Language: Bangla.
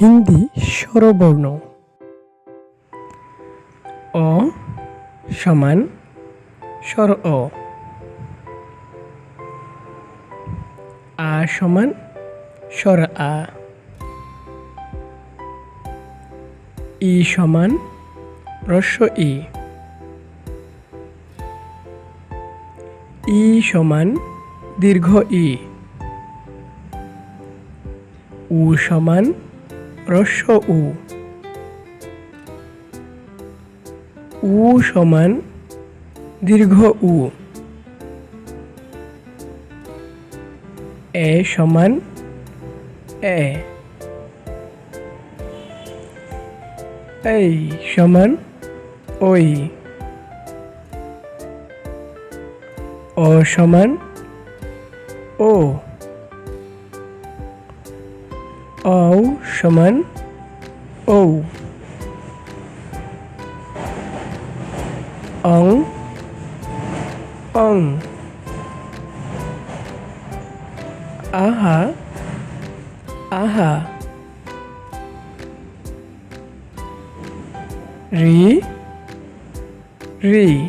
হিন্দি স্বরবর্ণ। অ সমান স্বর অ। আ সমান স্বর আ। ই সমান রস্ব ই। ই সমান দীর্ঘ ই। উ সমান রস্ব উ। উ সমান দীর্ঘ উ। এ সমান এ। এই সমান ওই। অ সমান ও। অ সমান ও অং অং। আহা আহা। রি রি।